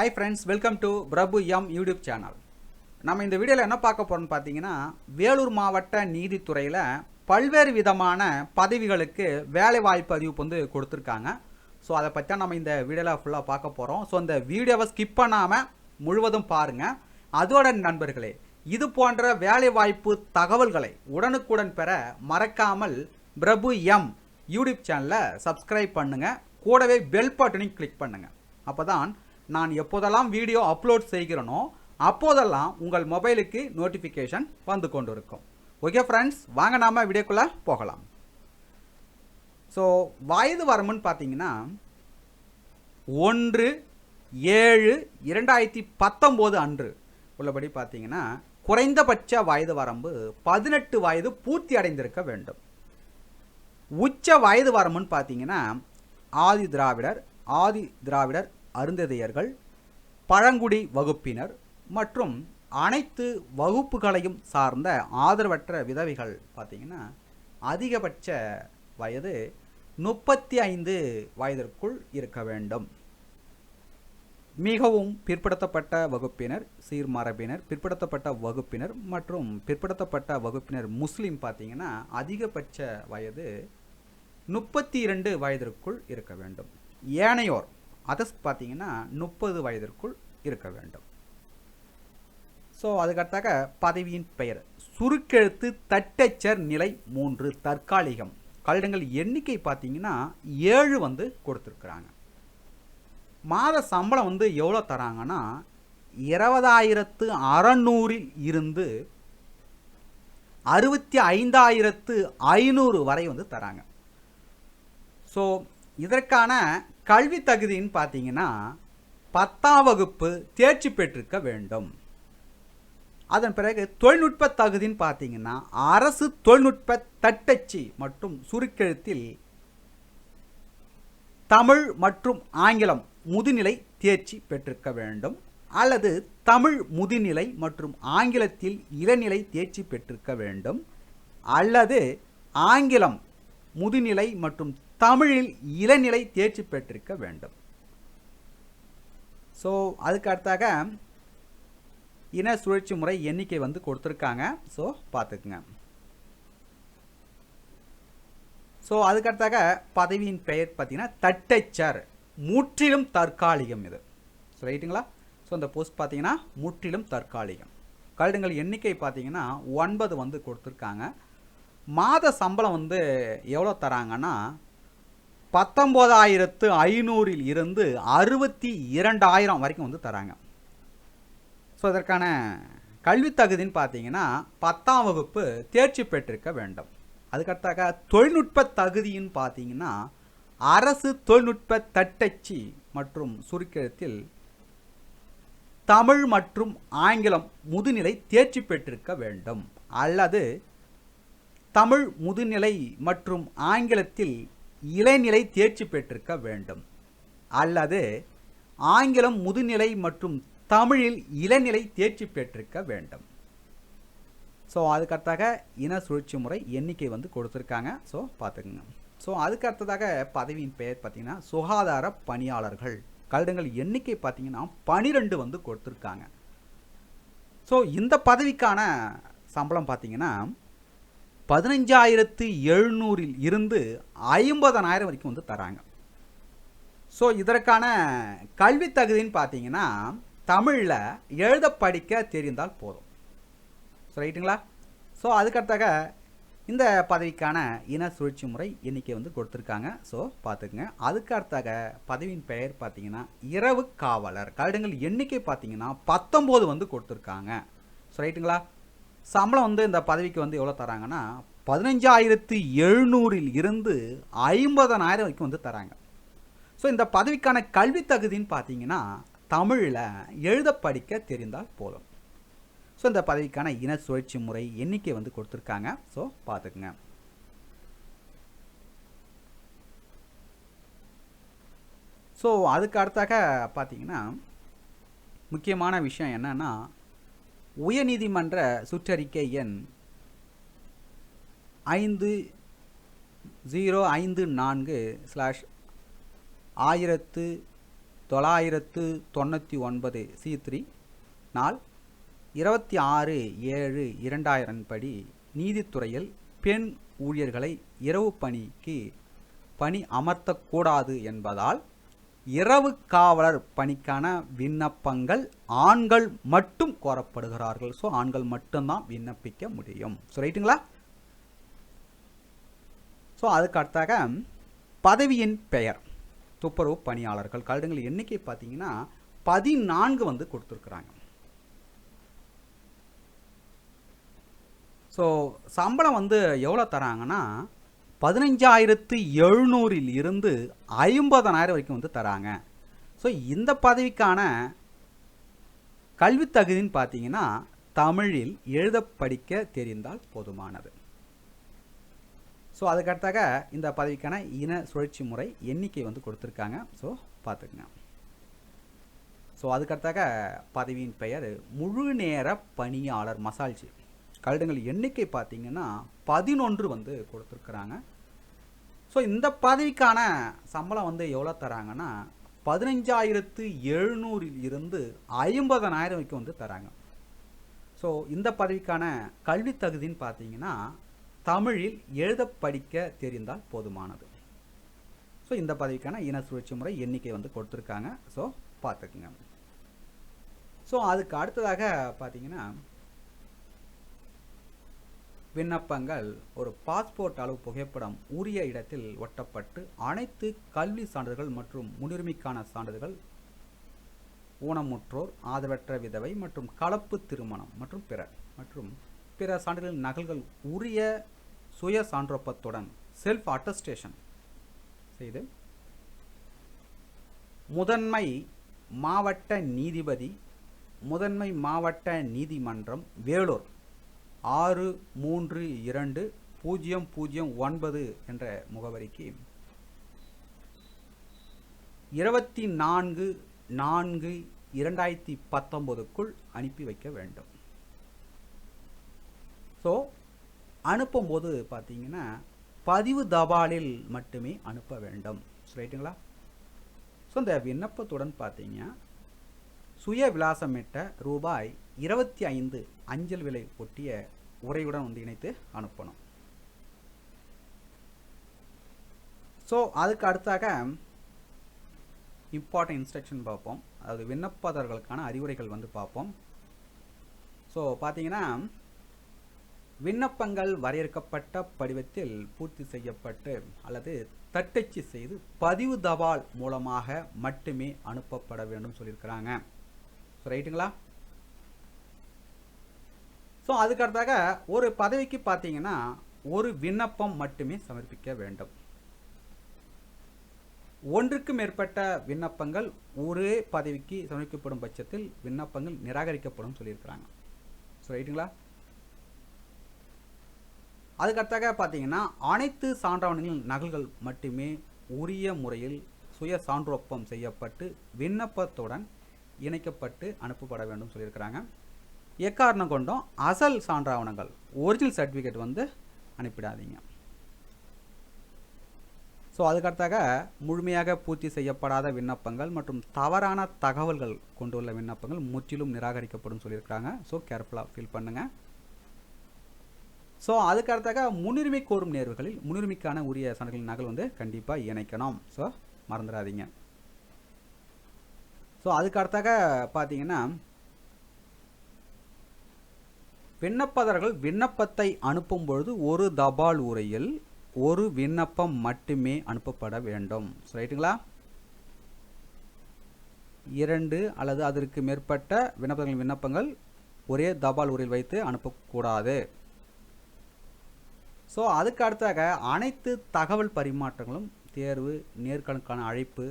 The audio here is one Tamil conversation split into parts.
Hi friends welcome to Prabhu M YouTube channel நம்ம இந்த வீடியோவில் என்ன பார்க்க போகிறோம்னு பார்த்தீங்கன்னா வேலூர் மாவட்ட நீதித்துறையில் பல்வேறு விதமான பதவிகளுக்கு வேலை வாய்ப்பு அறிவிப்பு வந்து கொடுத்துருக்காங்க. ஸோ அதை பற்றி தான் நம்ம இந்த வீடியோவில் ஃபுல்லாக பார்க்க போகிறோம் ஸோ இந்த வீடியோவை ஸ்கிப் பண்ணாமல் முழுவதும் பாருங்கள் அதோட நண்பர்களே இது போன்ற வேலை வாய்ப்பு தகவல்களை உடனுக்குடன் பெற மறக்காமல் பிரபு எம் யூடியூப் சேனலை சப்ஸ்கிரைப் பண்ணுங்கள் கூடவே பெல் பட்டனையும் கிளிக் பண்ணுங்கள் அப்போ தான் நான் எப்போதெல்லாம் வீடியோ அப்லோட் செய்கிறேனோ அப்போதெல்லாம் உங்கள் மொபைலுக்கு நோட்டிஃபிகேஷன் வந்து கொண்டு இருக்கும் ஓகே ஃப்ரெண்ட்ஸ் வாங்க நாம வீடியோக்குள்ளே போகலாம். ஸோ வயது வரம்புன்னு பார்த்தீங்கன்னா ஒன்று ஏழு இரண்டாயிரத்தி பத்தொம்போது அன்று உள்ளபடி பார்த்தீங்கன்னா குறைந்தபட்ச வயது வரம்பு பதினெட்டு வயது பூர்த்தி அடைந்திருக்க வேண்டும். உச்ச வயது வரம்புன்னு பார்த்தீங்கன்னா ஆதி திராவிடர் ஆதி திராவிடர் அருந்ததியர்கள் பழங்குடி வகுப்பினர் மற்றும் அனைத்து வகுப்புகளையும் சார்ந்த ஆதரவற்ற விதவைகள் பார்த்தீங்கன்னா அதிகபட்ச வயது முப்பத்தி ஐந்து வயதிற்குள் இருக்க வேண்டும். மிகவும் பிற்படுத்தப்பட்ட வகுப்பினர் சீர்மரபினர் பிற்படுத்தப்பட்ட வகுப்பினர் மற்றும் பிற்படுத்தப்பட்ட வகுப்பினர் முஸ்லீம் பார்த்திங்கன்னா அதிகபட்ச வயது முப்பத்தி இரண்டு வயதிற்குள் இருக்க வேண்டும். ஏனையோர் அதர்ஸ் பார்த்தீங்கன்னா முப்பது வயதிற்குள் இருக்க வேண்டும். ஸோ அதுக்கடுத்தாக பதவியின் பெயர். சுருக்கெழுத்து தட்டச்சர் நிலை மூன்று தற்காலிகம். கல்லடங்கள் எண்ணிக்கை பார்த்தீங்கன்னா ஏழு வந்து கொடுத்துருக்குறாங்க. மாத சம்பளம் வந்து எவ்வளோ தராங்கன்னா இருபதாயிரத்து அறநூறில் இருந்து அறுபத்தி ஐந்தாயிரத்து ஐநூறு வரை வந்து தராங்க. ஸோ இதற்கான கல்வி தகுதின்னு பார்த்தீங்கன்னா பத்தாம் வகுப்பு தேர்ச்சி பெற்றிருக்க வேண்டும். அதன் பிறகு தொழில்நுட்ப தகுதின்னு பார்த்தீங்கன்னா அரசு தொழில்நுட்ப தட்டச்சு மற்றும் சுருக்கெழுத்தில் தமிழ் மற்றும் ஆங்கிலம் முதுநிலை தேர்ச்சி பெற்றிருக்க வேண்டும். அல்லது தமிழ் முதுநிலை மற்றும் ஆங்கிலத்தில் இளநிலை தேர்ச்சி பெற்றிருக்க வேண்டும். அல்லது ஆங்கிலம் முதுநிலை மற்றும் தமிழில் இளநிலை தேர்ச்சி பெற்றிருக்க வேண்டும். ஸோ அதுக்கு அடுத்தாக இன சுழற்சி முறை எண்ணிக்கை வந்து கொடுத்துருக்காங்க. ஸோ பார்த்துக்குங்க. ஸோ அதுக்கடுத்தாக பதவியின் பெயர் பார்த்தீங்கன்னா தட்டச்சர் முற்றிலும் தற்காலிகம் இது. ஸோ ரைட்டுங்களா ஸோ இந்த போஸ்ட் பார்த்தீங்கன்னா முற்றிலும் தற்காலிகம். கழுடுங்கள் எண்ணிக்கை பார்த்தீங்கன்னா ஒன்பது வந்து கொடுத்துருக்காங்க. மாத சம்பளம் வந்து எவ்வளோ தராங்கன்னா பத்தொம்போதாயிரத்து ஐநூறில் இருந்து அறுபத்தி இரண்டாயிரம் வரைக்கும் வந்து தராங்க. ஸோ இதற்கான கல்வி தகுதின்னு பார்த்தீங்கன்னா பத்தாம் வகுப்பு தேர்ச்சி பெற்றிருக்க வேண்டும். அதுக்கடுத்தாக தொழில்நுட்ப தகுதின்னு பார்த்தீங்கன்னா அரசு தொழில்நுட்ப தட்டச்சு மற்றும் சுருக்கெழுத்தில் தமிழ் மற்றும் ஆங்கிலம் முதுநிலை தேர்ச்சி பெற்றிருக்க வேண்டும். அல்லது தமிழ் முதுநிலை மற்றும் ஆங்கிலத்தில் இளைநிலை தேர்ச்சி பெற்றிருக்க வேண்டும். அல்லது ஆங்கிலம் முதுநிலை மற்றும் தமிழில் இளநிலை தேர்ச்சி பெற்றிருக்க வேண்டும். ஸோ அதுக்கடுத்தாக இன சுழற்சி முறை எண்ணிக்கை வந்து கொடுத்துருக்காங்க. ஸோ பார்த்துக்குங்க. ஸோ அதுக்கடுத்ததாக பதவியின் பெயர் பார்த்திங்கன்னா சுகாதார பணியாளர்கள். கல்டங்கள் எண்ணிக்கை பார்த்தீங்கன்னா பனிரெண்டு வந்து கொடுத்துருக்காங்க. ஸோ இந்த பதவிக்கான சம்பளம் பார்த்தீங்கன்னா பதினஞ்சாயிரத்து எழுநூறில் இருந்து ஐம்பதனாயிரம் வரைக்கும் வந்து தராங்க. ஸோ இதற்கான கல்வி தகுதின்னு பார்த்தீங்கன்னா தமிழில் எழுத படிக்க தெரிந்தால் போதும். ஸோ ரைட்டுங்களா ஸோ அதுக்கடுத்தாக இந்த பதவிக்கான இன சுழற்சி முறை எண்ணிக்கை வந்து கொடுத்துருக்காங்க. ஸோ பார்த்துக்குங்க. அதுக்கடுத்தாக பதவியின் பெயர் பார்த்தீங்கன்னா இரவு காவலர். கருடங்கள் எண்ணிக்கை பார்த்தீங்கன்னா பத்தொம்போது வந்து கொடுத்துருக்காங்க. ஸோ ரைட்டுங்களா சம்பளம் வந்து இந்த பதவிக்கு வந்து எவ்வளோ தராங்கன்னா பதினஞ்சாயிரத்து எழுநூறில் இருந்து ஐம்பதனாயிரம் வரைக்கும் வந்து தராங்க. ஸோ இந்த பதவிக்கான கல்வி தகுதின்னு பார்த்தீங்கன்னா தமிழில் எழுத படிக்க தெரிந்தால் போதும். ஸோ இந்த பதவிக்கான இன சுழற்சி முறை எண்ணிக்கை வந்து கொடுத்துருக்காங்க. ஸோ பார்த்துக்குங்க. ஸோ அதுக்கு அடுத்தாக பார்த்தீங்கன்னா முக்கியமான விஷயம் என்னன்னா உயர்நீதிமன்ற சுற்றறிக்கை எண் ஐந்து ஜீரோ ஐந்து நான்கு ஸ்லாஷ் ஆயிரத்து தொள்ளாயிரத்து தொண்ணூற்றி ஒன்பது சி த்ரீ நாள் இருபத்தி ஆறு ஏழு இரண்டாயிரம் படி நீதித்துறையில் பெண் ஊழியர்களை இரவு பணிக்கு பணி அமர்த்தக்கூடாது என்பதால் இரவு காவலர் பணிக்கான விண்ணப்பங்கள் ஆண்கள் மட்டும் கோரப்படுகிறார்கள். ஸோ ஆண்கள் மட்டும்தான் விண்ணப்பிக்க முடியும். ஸோ ரைட்டுங்களா ஸோ அதுக்கு அடுத்தாக பதவியின் பெயர். துப்புரவு பணியாளர்கள். கருடங்கள் எண்ணிக்கை பார்த்தீங்கன்னா பதினான்கு வந்து கொடுத்துருக்குறாங்க. ஸோ சம்பளம் வந்து எவ்வளோ தராங்கன்னா பதினஞ்சாயிரத்து எழுநூறில் இருந்து ஐம்பதனாயிரம் வரைக்கும் வந்து தராங்க. ஸோ இந்த பதவிக்கான கல்வி தகுதின்னு பார்த்தீங்கன்னா தமிழில் எழுத படிக்க தெரிந்தால் போதுமானது. ஸோ அதுக்கடுத்தாக இந்த பதவிக்கான இன சுழற்சி முறை எண்ணிக்கை வந்து கொடுத்துருக்காங்க. ஸோ பார்த்துக்குங்க. ஸோ அதுக்கடுத்தாக பதவியின் பெயர் முழு நேர பணியாளர் மசால்ஜி. கழுடங்கள் எண்ணிக்கை பார்த்தீங்கன்னா பதினொன்று வந்து கொடுத்துருக்குறாங்க. ஸோ இந்த பதவிக்கான சம்பளம் வந்து எவ்வளோ தராங்கன்னா பதினஞ்சாயிரத்து எழுநூறில் இருந்து ஐம்பதனாயிரம் வரைக்கும் வந்து தராங்க. ஸோ இந்த பதவிக்கான கல்வி தகுதின்னு பார்த்தீங்கன்னா தமிழில் எழுத படிக்க தெரிந்தால் போதுமானது. ஸோ இந்த பதவிக்கான இன சுழற்சி முறை எண்ணிக்கை வந்து கொடுத்துருக்காங்க. ஸோ பார்த்துக்குங்க. ஸோ அதுக்கு அடுத்ததாக பார்த்தீங்கன்னா விண்ணப்பங்கள் ஒரு பாஸ்போர்ட் அளவு புகைப்படம் உரிய இடத்தில் ஒட்டப்பட்டு அனைத்து கல்வி சான்றிதழ்கள் மற்றும் முன்னுரிமைக்கான சான்றிதழ்கள் ஊனமுற்றோர் ஆதரவற்ற விதவை மற்றும் கலப்பு திருமணம் மற்றும் பிற மற்றும் பிற சான்றிதழ் நகல்கள் உரிய சுய சான்றொப்பத்துடன் செல்ஃப் அட்டஸ்டேஷன் செய்து முதன்மை மாவட்ட நீதிபதி முதன்மை மாவட்ட நீதிமன்றம் வேலூர். ஆறு மூன்று இரண்டு பூஜ்ஜியம் பூஜ்ஜியம் ஒன்பது என்ற முகவரிக்கு. இருபத்தி நான்கு நான்கு இரண்டாயிரத்தி பத்தொம்போதுக்குள் அனுப்பி வைக்க வேண்டும். ஸோ அனுப்பும்போது பார்த்தீங்கன்னா பதிவு தபாலில் மட்டுமே அனுப்ப வேண்டும். ரைட்டுங்களா ஸோ இந்த விண்ணப்பத்துடன் பார்த்தீங்க சுய விலாசமிட்ட ரூபாய் இருபத்தி ஐந்து அஞ்சல் விலை ஒட்டிய உரையுடன் வந்து இணைத்து அனுப்பணும். ஸோ அதுக்கு அடுத்தாக இம்பார்ட்டன்ட் இன்ஸ்ட்ரக்ஷன் பார்ப்போம். அதாவது விண்ணப்பதாரர்களுக்கான அறிவுரைகள் வந்து பார்ப்போம். ஸோ பார்த்தீங்கன்னா விண்ணப்பங்கள் வரையறுக்கப்பட்ட படிவத்தில் பூர்த்தி செய்யப்பட்டு அல்லது தட்டச்சு செய்து பதிவு தபால் மூலமாக மட்டுமே அனுப்பப்பட வேண்டும் சொல்லியிருக்கிறாங்க. ஸோ ரைட்டுங்களா ஸோ அதுக்கடுத்தாக ஒரு பதவிக்கு பார்த்தீங்கன்னா ஒரு விண்ணப்பம் மட்டுமே சமர்ப்பிக்க வேண்டும். ஒன்றுக்கு மேற்பட்ட விண்ணப்பங்கள் ஒரே பதவிக்கு சமர்ப்பிக்கப்படும் பட்சத்தில் விண்ணப்பங்கள் நிராகரிக்கப்படும் சொல்லியிருக்கிறாங்க. ஸோ ரைட்டுங்களா? அதுக்கடுத்தாக பார்த்தீங்கன்னா அனைத்து சான்றாவணங்களின் நகல்கள் மட்டுமே உரிய முறையில் சுய சான்றொப்பம் செய்யப்பட்டு விண்ணப்பத்துடன் இணைக்கப்பட்டு அனுப்பப்பட வேண்டும் சொல்லியிருக்கிறாங்க. எக்காரணம் கொண்டும் அசல் சான்றாவணங்கள் ஒரிஜினல் சர்டிஃபிகேட் வந்து அனுப்பிடாதீங்க. ஸோ அதுக்கடுத்தாக முழுமையாக பூர்த்தி செய்யப்படாத விண்ணப்பங்கள் மற்றும் தவறான தகவல்கள் கொண்டுள்ள விண்ணப்பங்கள் முற்றிலும் நிராகரிக்கப்படும் சொல்லியிருக்கிறாங்க. ஸோ கேர்ஃபுல்லாக ஃபீல் பண்ணுங்கள் ஸோ அதுக்கடுத்தாக முன்னுரிமை கோரும் நேர்வுகளில் முன்னுரிமைக்கான உரிய சான்றுகளின் நகல் வந்து கண்டிப்பாக இணைக்கணும். ஸோ மறந்துடாதீங்க. ஸோ அதுக்கடுத்தாக பார்த்தீங்கன்னா விண்ணப்பதாரர்கள் விண்ணப்பத்தை அனுப்பும் பொழுது ஒரு தபால் உரையில் ஒரு விண்ணப்பம் மட்டுமே அனுப்பப்பட வேண்டும். ரைட்டுங்களா இரண்டு அல்லது அதற்கு மேற்பட்ட விண்ணப்பங்களின் விண்ணப்பங்கள் ஒரே தபால் உரையில் வைத்து அனுப்பக்கூடாது. ஸோ அதுக்கு அடுத்தாக அனைத்து தகவல் பரிமாற்றங்களும் தேர்வு நேர்காணலுக்கான அழைப்பு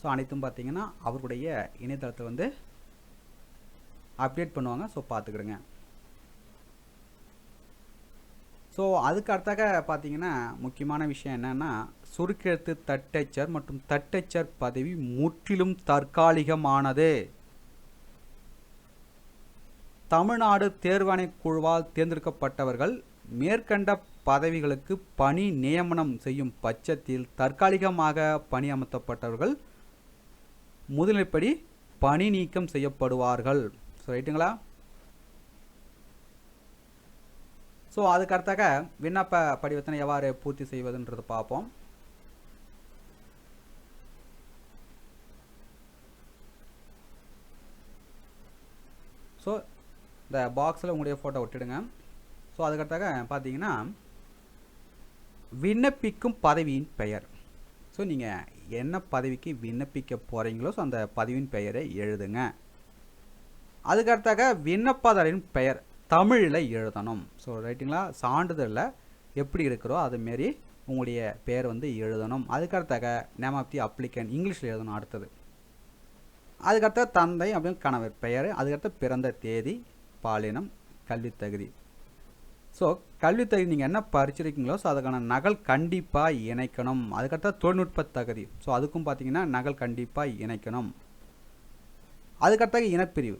ஸோ அனைத்தும் பார்த்தீங்கன்னா அவருடைய இணையதளத்தை வந்து அப்டேட் பண்ணுவாங்க. ஸோ பார்த்துக்கிடுங்க. ஸோ அதுக்கு அடுத்தாக பார்த்தீங்கன்னா முக்கியமான விஷயம் என்னென்னா சுருக்கெழுத்து தட்டச்சர் மற்றும் தட்டச்சர் பதவி முற்றிலும் தற்காலிகமானது. தமிழ்நாடு தேர்வாணை குழுவால் தேர்ந்தெடுக்கப்பட்டவர்கள் மேற்கண்ட பதவிகளுக்கு பணி நியமனம் செய்யும் பட்சத்தில் தற்காலிகமாக பணியமர்த்தப்பட்டவர்கள் அமர்த்தப்பட்டவர்கள் பணி நீக்கம் செய்யப்படுவார்கள். ரைட்டுங்களா ஸோ அதுக்கடுத்தாக விண்ணப்ப படிவத்தினை எவ்வாறு பூர்த்தி செய்வதுன்றது பார்ப்போம். ஸோ இந்த பாக்ஸில் உங்களுடைய ஃபோட்டோ விட்டுடுங்க ஸோ அதுக்கடுத்தாக பார்த்தீங்கன்னா விண்ணப்பிக்கும் பதவியின் பெயர். ஸோ நீங்கள் என்ன பதவிக்கு விண்ணப்பிக்க போகிறீங்களோ ஸோ அந்த பதவியின் பெயரை எழுதுங்க. அதுக்கடுத்தாக விண்ணப்பதாரின் பெயர். தமிழில் எழுதணும். ஸோ ரைட்டுங்களா சான்றிதழில் எப்படி இருக்கிறோ அதுமாரி உங்களுடைய பெயர் வந்து எழுதணும். அதுக்கடுத்தாக நேம் ஆஃப் தி அப்ளிகன் இங்கிலீஷில் எழுதணும் அடுத்தது. அதுக்கடுத்த தந்தை அப்படின்னு கணவர் பெயர் அதுக்கடுத்த பிறந்த தேதி பாலினம் கல்வி தகுதி. ஸோ கல்வி தகுதி நீங்கள் என்ன படிச்சிருக்கீங்களோ ஸோ அதுக்கான நகல் கண்டிப்பாக இணைக்கணும். அதுக்கடுத்த தொழில்நுட்ப தகுதி. ஸோ அதுக்கும் பார்த்தீங்கன்னா நகல் கண்டிப்பாக இணைக்கணும். அதுக்கடுத்த இனப்பிரிவு.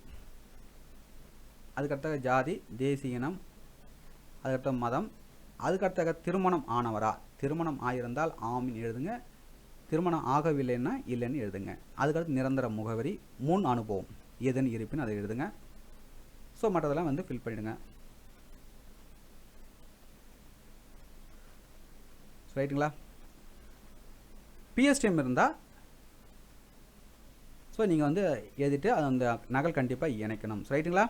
அதுக்கடுத்த ஜாதி தேசிய இனம் அதுக்கடுத்த மதம் அதுக்கடுத்த திருமணம் ஆனவரா? திருமணம் ஆகியிருந்தால் ஆமின்னு எழுதுங்க. திருமணம் ஆகவில்லைன்னா இல்லைன்னு எழுதுங்க. அதுக்கடுத்து நிரந்தர முகவரி முன் அனுபவம் எதுன்னு இருப்பின்னு அதை எழுதுங்க. ஸோ மற்றதெல்லாம் வந்து ஃபில் பண்ணிவிடுங்க ரைட்டுங்களா பிஎஸ்டிஎம் இருந்தால் ஸோ நீங்கள் வந்து எழுதிட்டு அது அந்த நகல் கண்டிப்பாக இணைக்கணும். ரைட்டுங்களா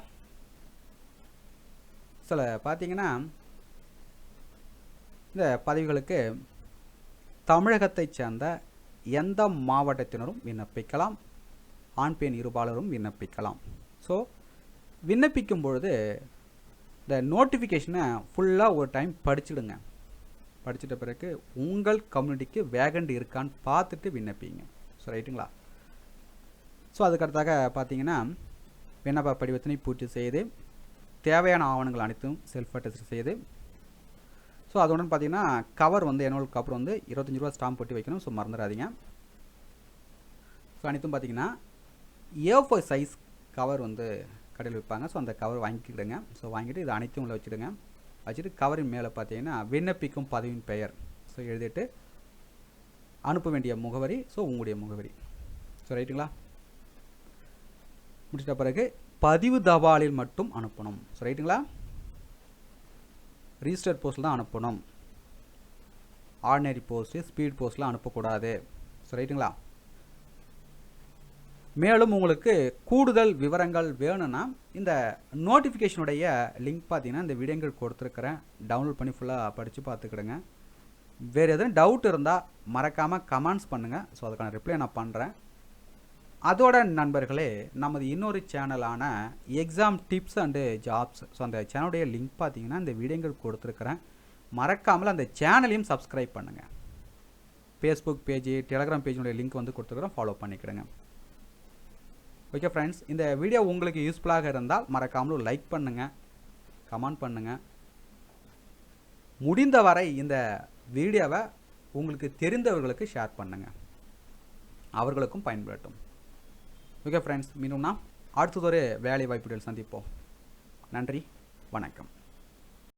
சில பார்த்தீங்கன்னா இந்த பதவிகளுக்கு தமிழகத்தைச் சேர்ந்த எந்த மாவட்டத்தினரும் விண்ணப்பிக்கலாம் ஆண் பெண் இருபாலரும் விண்ணப்பிக்கலாம். ஸோ விண்ணப்பிக்கும் பொழுது இந்த நோட்டிஃபிகேஷனை ஃபுல்லாக ஒரு டைம் படிச்சுடுங்க. படிச்சிட்ட பிறகு உங்கள் கம்யூனிட்டிக்கு வேகண்ட் இருக்கான்னு பார்த்துட்டு விண்ணப்பிங்க. ஸோ ரைட்டுங்களா? ஸோ அதுக்கடுத்தாக பார்த்தீங்கன்னா விண்ணப்ப படிவத்தினை பூர்த்தி செய்து தேவையான ஆவணங்கள் அனைத்தும் செல்ஃப் அட்டஸ்ட் செய்து ஸோ அதோட பார்த்தீங்கன்னா கவர் வந்து என்னோட கவர் வந்து இருபத்தஞ்சி ரூபா ஸ்டாம்ப் போட்டு வைக்கணும் ஸோ மறந்துடாதீங்க. ஸோ அனைத்தும் பார்த்தீங்கன்னா ஏ ஃபோர் சைஸ் கவர் வந்து கடையில் விற்பாங்க ஸோ அந்த கவர் வாங்கிக்கிடுங்க. ஸோ வாங்கிட்டு இது அனைத்தும் உள்ள வச்சுடுங்க. வச்சுட்டு கவரின் மேலே பார்த்தீங்கன்னா விண்ணப்பிக்கும் பதவியின் பெயர். ஸோ எழுதிட்டு அனுப்ப வேண்டிய முகவரி ஸோ உங்களுடைய முகவரி. ஸோ ரைட்டுங்களா முடிச்சிட்ட பிறகு பதிவு தபாலில் மட்டும் அனுப்பணும். ஸோ ரைட்டுங்களா? ரிஜிஸ்டர் போஸ்ட்டில் தான் அனுப்பணும். ஆர்டினரி போஸ்ட்டு ஸ்பீட் போஸ்ட்லாம் அனுப்பக்கூடாது. ஸோ ரைட்டுங்களா? மேலும் உங்களுக்கு கூடுதல் விவரங்கள் வேணும்னா இந்த நோட்டிஃபிகேஷனுடைய லிங்க் பார்த்தீங்கன்னா இந்த வீடியோங்கள் கொடுத்துருக்குறேன். டவுன்லோட் பண்ணி ஃபுல்லாக படித்து பார்த்துக்கிடுங்க. வேறு எதுவும் டவுட் இருந்தால் மறக்காமல் கமெண்ட்ஸ் பண்ணுங்கள் ஸோ அதுக்கான ரிப்ளை நான் பண்ணுறேன் அதோட நண்பர்களே நமது இன்னொரு சேனலான exam tips and jobs so அந்த சேனலுடைய லிங்க் பார்த்தீங்கன்னா இந்த வீடியோங்கள் கொடுத்துருக்குறேன். மறக்காமல் அந்த சேனலையும் சப்ஸ்கிரைப் பண்ணுங்கள் ஃபேஸ்புக் பேஜ் டெலகிராம் பேஜினுடைய லிங்க் வந்து கொடுத்துருக்குறோம் ஃபாலோ பண்ணிக்கிடுங்க. ஓகே ஃப்ரெண்ட்ஸ் இந்த வீடியோ உங்களுக்கு யூஸ்ஃபுல்லாக இருந்தால் மறக்காமலும் லைக் பண்ணுங்கள் கமெண்ட் பண்ணுங்கள் முடிந்தவரை இந்த வீடியோவை உங்களுக்கு தெரிந்தவர்களுக்கு ஷேர் பண்ணுங்கள் அவர்களுக்கும் பயன்படட்டும் ஓகே ஃப்ரெண்ட்ஸ் மீண்டும் நாம் அடுத்ததொரு வேலை வாய்ப்புகள் சந்திப்போம். நன்றி வணக்கம்.